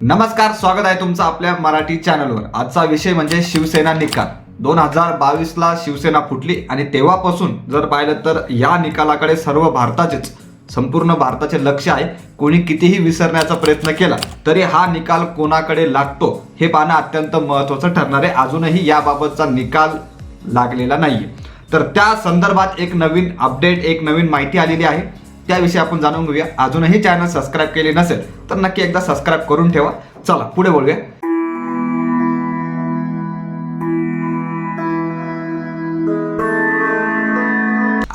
नमस्कार स्वागत आहे तुमचं आपल्या मराठी चॅनलवर. आजचा विषय म्हणजे शिवसेना निकाल. दोन हजार बावीसला शिवसेना फुटली आणि तेव्हापासून जर पाहिलं तर या निकालाकडे सर्व भारताचेच संपूर्ण भारताचे लक्ष आहे. कोणी कितीही विसरण्याचा प्रयत्न केला तरी हा निकाल कोणाकडे लागतो हे पाहणं अत्यंत महत्त्वाचं ठरणार आहे. अजूनही याबाबतचा निकाल लागलेला नाही तर त्या संदर्भात एक नवीन अपडेट एक नवीन माहिती आलेली आहे. त्याविषयी आपण जाणून घेऊया. अजूनही चॅनल सबस्क्राईब केले नसेल तर नक्की एकदा सबस्क्राईब करून ठेवा. चला पुढे बोलूया.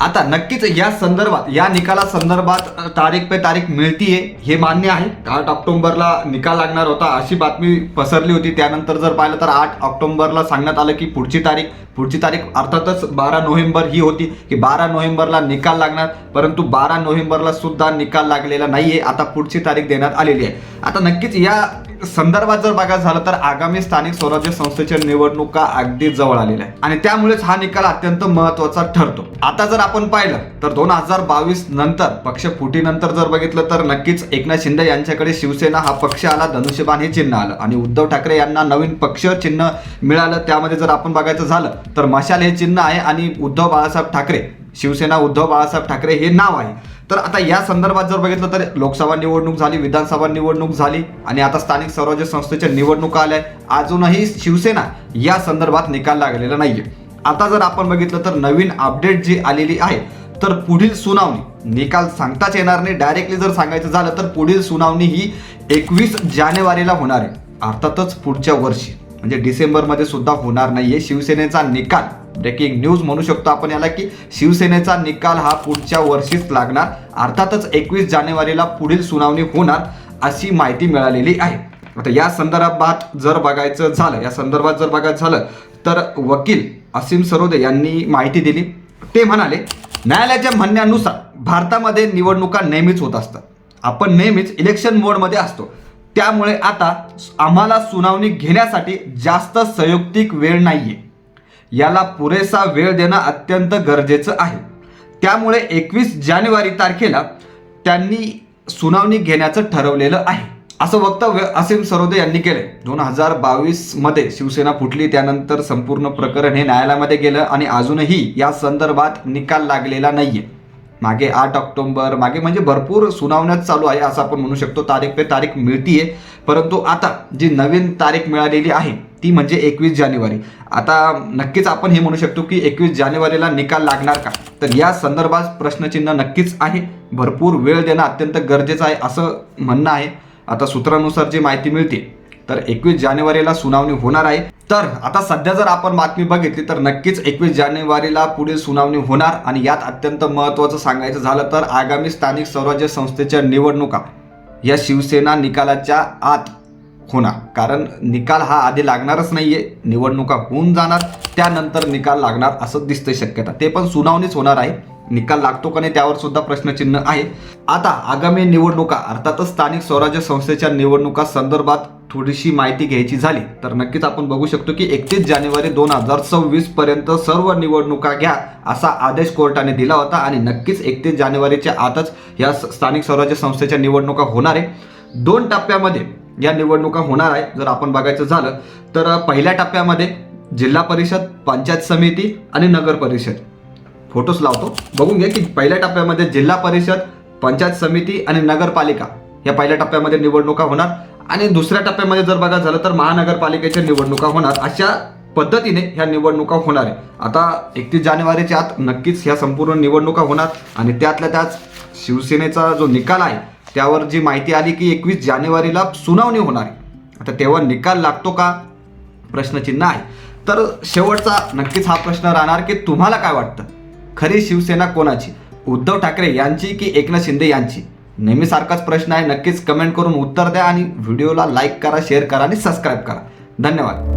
आता नक्कीच या संदर्भात या निकाला संदर्भात तारीख पे तारीख मिळतीये हे मान्य आहे. आठ ऑक्टोबरला निकाल लागणार होता अशी बातमी पसरली होती. त्यानंतर जर पाहिलं तर आठ ऑक्टोबरला सांगण्यात आलं की पुढची तारीख पुढची तारीख अर्थातच बारा नोव्हेंबर ही होती की बारा नोव्हेंबरला निकाल लागणार परंतु बारा नोव्हेंबरला सुद्धा निकाल लागलेला नाहीये. आता पुढची तारीख देण्यात आलेली आहे. आता नक्कीच या संदर्भात जर बघायचं झालं तर आगामी स्थानिक स्वराज्य संस्थेच्या निवडणुका अगदी जवळ आलेल्या आहे आणि त्यामुळेच हा निकाल अत्यंत महत्त्वाचा ठरतो. आता जर आपण पाहिलं तर दोन हजार बावीस नंतर पक्ष फुटीनंतर जर बघितलं तर नक्कीच एकनाथ शिंदे यांच्याकडे शिवसेना हा पक्ष आला धनुष्यबाण हे चिन्ह आलं. आणि उद्धव ठाकरे यांना नवीन पक्ष चिन्ह मिळालं त्यामध्ये जर आपण बघायचं झालं तर मशाल हे चिन्ह आहे आणि उद्धव बाळासाहेब ठाकरे शिवसेना उद्धव बाळासाहेब ठाकरे हे नाव आहे. तर आता या संदर्भात जर बघितलं तर लोकसभा निवडणूक झाली विधानसभा निवडणूक झाली आणि आता स्थानिक स्वराज्य संस्थेच्या निवडणुका आल्या अजूनही शिवसेना या संदर्भात निकाल लागलेला नाहीये. आता जर आपण बघितलं तर नवीन अपडेट जी आलेली आहे तर पुढील सुनावणी निकाल सांगताच येणार नाही. डायरेक्टली जर सांगायचं झालं तर पुढील सुनावणी ही एकवीस जानेवारीला होणार आहे. अर्थातच पुढच्या वर्षी. म्हणजे डिसेंबरमध्ये सुद्धा होणार नाहीये. शिवसेनेचा निकाल. ब्रेकिंग न्यूज म्हणू शकतो आपण याला की शिवसेनेचा निकाल हा पुढच्या वर्षीच लागणार. अर्थातच एकवीस जानेवारीला पुढील सुनावणी होणार अशी माहिती मिळालेली आहे. आता या संदर्भात जर बघायचं झालं या संदर्भात जर बघायचं झालं तर वकील असीम सरोदे यांनी माहिती दिली. ते म्हणाले न्यायालयाच्या म्हणण्यानुसार भारतामध्ये निवडणुका नेहमीच होत असतात. आपण नेहमीच इलेक्शन मोडमध्ये असतो. त्यामुळे आता आम्हाला सुनावणी घेण्यासाठी जास्त संयुक्तिक वेळ नाहीये. याला पुरेसा वेळ देणं अत्यंत गरजेचं आहे. त्यामुळे एकवीस जानेवारी तारखेला त्यांनी सुनावणी घेण्याचं ठरवलेलं आहे. असं वक्तव्य असीम सरोदे यांनी केलंय. दोन हजार बावीसमध्ये शिवसेना फुटली त्यानंतर संपूर्ण प्रकरण हे न्यायालयामध्ये गेलं आणि अजूनही या संदर्भात निकाल लागलेला नाहीये. मागे आठ ऑक्टोबर मागे म्हणजे भरपूर सुनावण्यात चालू आहे असं आपण म्हणू शकतो. तारीख पे तारीख मिळतीये. परंतु आता जी नवीन तारीख मिळालेली आहे ती म्हणजे एकवीस जानेवारी. आता नक्कीच आपण हे म्हणू शकतो की एकवीस जानेवारीला निकाल लागणार का? तर या संदर्भात प्रश्नचिन्ह नक्कीच आहे. भरपूर वेळ देणं अत्यंत गरजेचं आहे असं म्हणणं आहे. आता सूत्रानुसार जी माहिती मिळते तर एकवीस जानेवारीला सुनावणी होणार आहे. तर आता सध्या जर आपण बातमी बघितली तर नक्कीच एकवीस जानेवारीला पुढील सुनावणी होणार आणि यात अत्यंत महत्त्वाचं सांगायचं झालं तर आगामी स्थानिक स्वराज्य संस्थेच्या निवडणुका या शिवसेना निकालाच्या आत होणार. कारण निकाल हा आधी लागणारच नाहीये निवडणुका होऊन जाणार त्यानंतर निकाल लागणार असं दिसतंय शक्यता. ते पण सुनावणीच होणार आहे. निकाल लागतो का नाही त्यावर सुद्धा प्रश्नचिन्ह आहे. आता आगामी निवडणुका अर्थातच स्थानिक स्वराज्य संस्थेच्या निवडणुका संदर्भात थोडीशी माहिती घ्यायची झाली तर नक्कीच आपण बघू शकतो की एकतीस जानेवारी दोन हजार सव्वीस पर्यंत सर्व निवडणुका घ्या असा आदेश कोर्टाने दिला होता आणि नक्कीच एकतीस जानेवारीच्या आतच या स्थानिक स्वराज्य संस्थेच्या निवडणुका होणार आहे. दोन टप्प्यामध्ये या निवडणुका होणार आहे जर आपण बघायचं झालं तर पहिल्या टप्प्यामध्ये जिल्हा परिषद पंचायत समिती आणि नगर परिषद. फोटोस लावतो. बघून घ्या की पहिल्या टप्प्यामध्ये जिल्हा परिषद पंचायत समिती आणि नगरपालिका या पहिल्या टप्प्यामध्ये निवडणुका होणार. आणि दुसऱ्या टप्प्यामध्ये जर बघा झालं तर महानगरपालिकेच्या निवडणुका होणार. अशा पद्धतीने ह्या निवडणुका होणार आहे. आता एकतीस जानेवारीच्या आत नक्कीच ह्या संपूर्ण निवडणुका होणार आणि त्यातल्या त्याच शिवसेनेचा जो निकाल आहे त्यावर जी माहिती आली की एकवीस जानेवारीला सुनावणी होणार आहे. आता तेव्हा निकाल लागतो का? प्रश्नचिन्ह आहे. तर शेवटचा नक्कीच हा प्रश्न राहणार की तुम्हाला काय वाटतं? खरी शिवसेना कोणाची? उद्धव ठाकरे यांची की एकनाथ शिंदे यांची? नेहमीसारखाच प्रश्न आहे. नक्कीच कमेंट करून उत्तर द्या आणि व्हिडिओला लाईक करा शेअर करा आणि सबस्क्राईब करा. धन्यवाद.